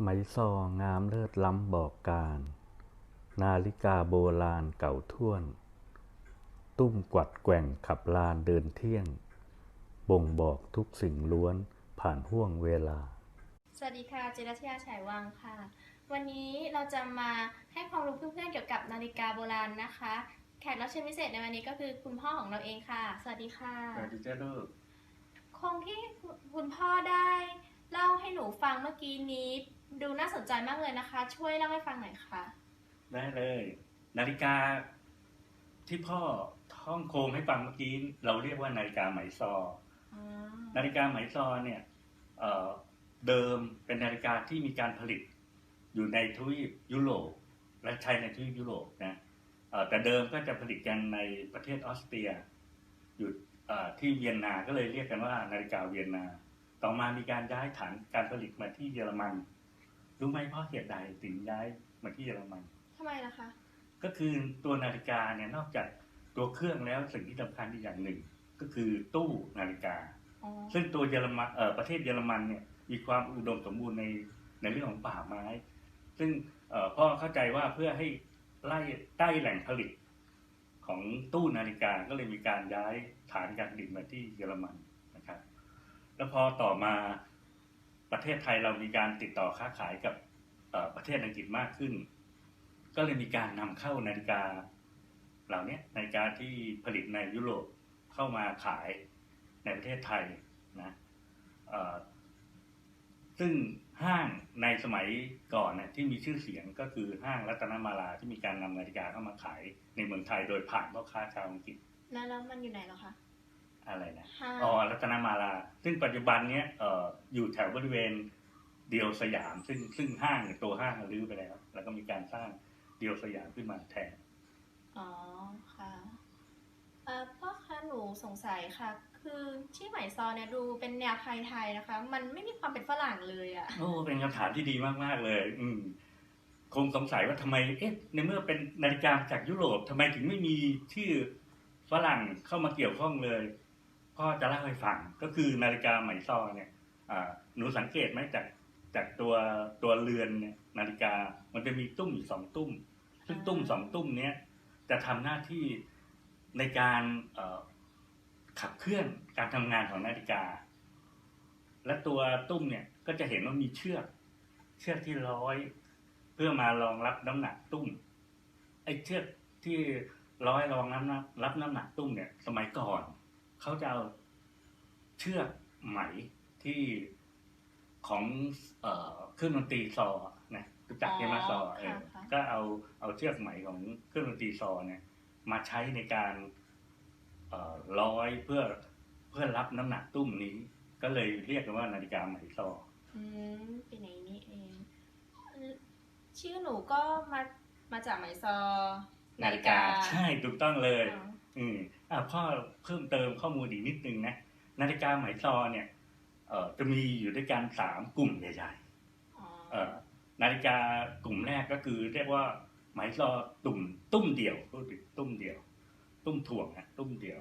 ไหมซองามเลิศล้ำบอกการ นาฬิกาโบราณเก่าท่วน ตุ้มกวัดแกว่งขับลานเดินเที่ยง บ่งบอกทุกสิ่งล้วนผ่านห่วงเวลา สวัสดีค่ะ เจรัชยาฉายวังค่ะ วันนี้เราจะมาให้ความรู้เพื่อนๆเกี่ยวกับนาฬิกาโบราณนะคะ แขกรับเชิญพิเศษในวันนี้ก็คือคุณพ่อของเราเองค่ะ สวัสดีค่ะสวัสดีเจ้าลูกคงที่คุณพ่อได้ เล่าให้หนูฟังเมื่อกี้นี้ ดูน่าสนใจมากเลยนะคะ ช่วยเล่าให้ฟังหน่อยค่ะ ได้เลย นาฬิกาที่พ่อท่องโคงให้ฟังเมื่อกี้เราเรียกว่านาฬิกาไหมซอ อ๋อนาฬิกาไหมซอเนี่ยเอ่อเดิมเป็นนาฬิกาที่มีการผลิตอยู่ในทวีปยุโรปและใช้ในทวีปยุโรปนะเอ่อแต่เดิมก็จะผลิตกันในประเทศออสเตรียอยู่เอ่อที่เวียนนาก็เลยเรียกกันว่านาฬิกาเวียนนา ต่อมามีการย้ายฐานการผลิตมาที่เยอรมัน รู้ไหมเพราะเหตุใดถึงย้ายมาที่เยอรมันทำไมล่ะคะ ก็คือตัวนาฬิกาเนี่ยนอกจากตัวเครื่องแล้วสิ่งที่สำคัญอีกอย่างหนึ่ง ก็คือตู้นาฬิกาอ๋อซึ่งตัวเยอรมันเอ่อประเทศเยอรมันเนี่ยมีความอุดมสมบูรณ์ในในเรื่องของป่าไม้ ซึ่งเอ่อพ่อเข้าใจว่าเพื่อให้ไล่ใต้แหล่งผลิตของตู้นาฬิกาก็เลยมีการย้ายฐานการผลิตมาที่เยอรมันนะครับ แล้วพอต่อมาประเทศไทยเรามีการติดต่อค้าขายกับประเทศอังกฤษมากขึ้น ก็เลยมีการนำเข้านาฬิกา เหล่านี้นาฬิกาที่ผลิตในยุโรปเข้ามาขายในประเทศไทยนะซึ่งห้างในสมัยก่อนนะที่มีชื่อเสียงก็คือห้างรัตนมาลาที่มีการนำนาฬิกาเข้ามาขายในเมืองไทยโดยผ่านพ่อค้าชาวอังกฤษ แล้วมันอยู่ไหนหรอคะ อะไรนะห้างอ๋อรัตนมาลา ซึ่งปัจจุบันเนี้ยเอ่ออยู่แถวบริเวณเดียวสยาม ซึ่งซึ่งห้างเนี่ยตัวห้างรื้อไปแล้ว แล้วก็มีการสร้างเดียวสยามขึ้นมาแทน อ๋อค่ะเอ่อพ่อคะหนูสงสัยค่ะ คือที่ไหมซอเนี่ยดูเป็นแนวไทยๆนะคะ มันไม่มีความเป็นฝรั่งเลยอะโอ้เป็นคำถามที่ดีมากๆเลย อืมคงสงสัยว่าทำไมเอ๊ะในเมื่อเป็นนาฬิกาจากยุโรปทำไมถึงไม่มีชื่อฝรั่งเข้ามาเกี่ยวข้องเลย พ่อจะเล่าให้ฟังก็คือนาฬิกาไหมซอเนี่ยอ่าหนูสังเกตไหมจากจากตัวตัวเรือนเนี่ยนาฬิกามันจะมีตุ้มอยู่สองตุ้ม ซึ่งตุ้มสองตุ้มเนี้ยจะทำหน้าที่ในการเอ่อขับเคลื่อนการทำงานของนาฬิกา และตัวตุ้มเนี่ยก็จะเห็นว่ามีเชือก เชือกที่ร้อย เพื่อมารองรับน้ำหนักตุ้มไอ้เชือกที่ร้อยรองน้ำหนักรับน้ำหนักตุ้มเนี่ย สมัยก่อน เขาจะเอาเชือกไหมที่ของเอ่อเครื่องดนตรีซอนะรู้จักใช่ไหมซอเออค่ะก็เอาเอาเชือกไหมของเครื่องดนตรีซอเนี่ย มาใช้ในการเอ่อร้อยเพื่อเพื่อรับน้ำหนักตุ้มนี้ ก็เลยเรียกกันว่านาฬิกาไหมซออืมเป็นอย่างนี้เองเอ่อชื่อหนูก็มามาจากไหมซอ นาฬิกา ใช่ถูกต้องเลยอ๋ออืม อะพ่อเพิ่มเติมข้อมูลอีกนิดนึงนะนาฬิกาไหมซอเนี่ยเอ่อจะมีอยู่ด้วยกันสามกลุ่มใหญ่อ๋อๆเอ่อนาฬิกากลุ่มแรกก็คือเรียกว่าไหมซอตุ่มตุ้มเดี่ยวพูดถึงตุ้มเดี่ยว ตุ้มถ่วงนะตุ้มเดี่ยว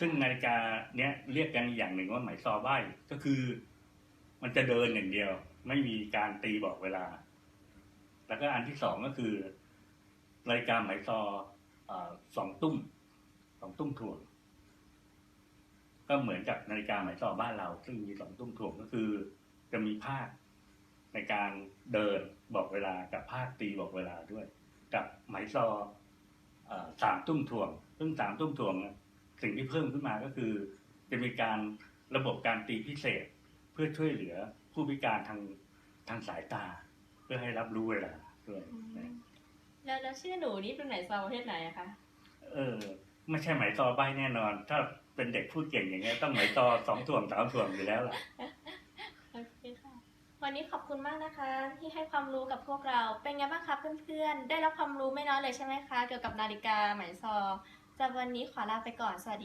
ซึ่งนาฬิกาเนี้ยเรียกกันอีกอย่างหนึ่งว่าไหมซอใบก็คือ มันจะเดินอย่างเดียว ไม่มีการตีบอกเวลา แล้วก็อันที่สองก็คือนาฬิกาไหมซอเอ่อสองตุ้มส องตุ้มถ่วง ก็เหมือนกับนาฬิกาไหมซอบ้านเรา ซึ่งมีสองตุ้มถ่วงก็คือ จะมีภาคในการเดินบอกเวลากับภาคตีบอกเวลาด้วย กับไหมซอเอ่อสามตุ้มถ่วง ซึ่งสามตุ้มถ่วงเนี่ยสิ่งที่เพิ่มขึ้นมาก็คือ จะมีการระบบการตีพิเศษ เพื่อช่วยเหลือผู้พิการทางทางสายตา เพื่อให้รับรู้เวลาด้วยอืมนะแล้วแล้วชื่อหนูนี่เป็นไหมซอประเทศไหนอะคะเออ ไม่ใช่ไหมตอใบแน่นอน ถ้าเป็นเด็กพูดเก่งอย่างเงี้ยต้องไหมตอสองถ่วงสามถ่วงอยู่แล้วล่ะโอเคค่ะวันนี้ขอบคุณมากนะคะ ที่ให้ความรู้กับพวกเราเป็นไงบ้างคะเพื่อนๆ ได้รับความรู้ไม่น้อยเลยใช่ไหมคะ เกี่ยวกับนาฬิกาไหมซอจะวันนี้ขอลาไปก่อนสวัสดี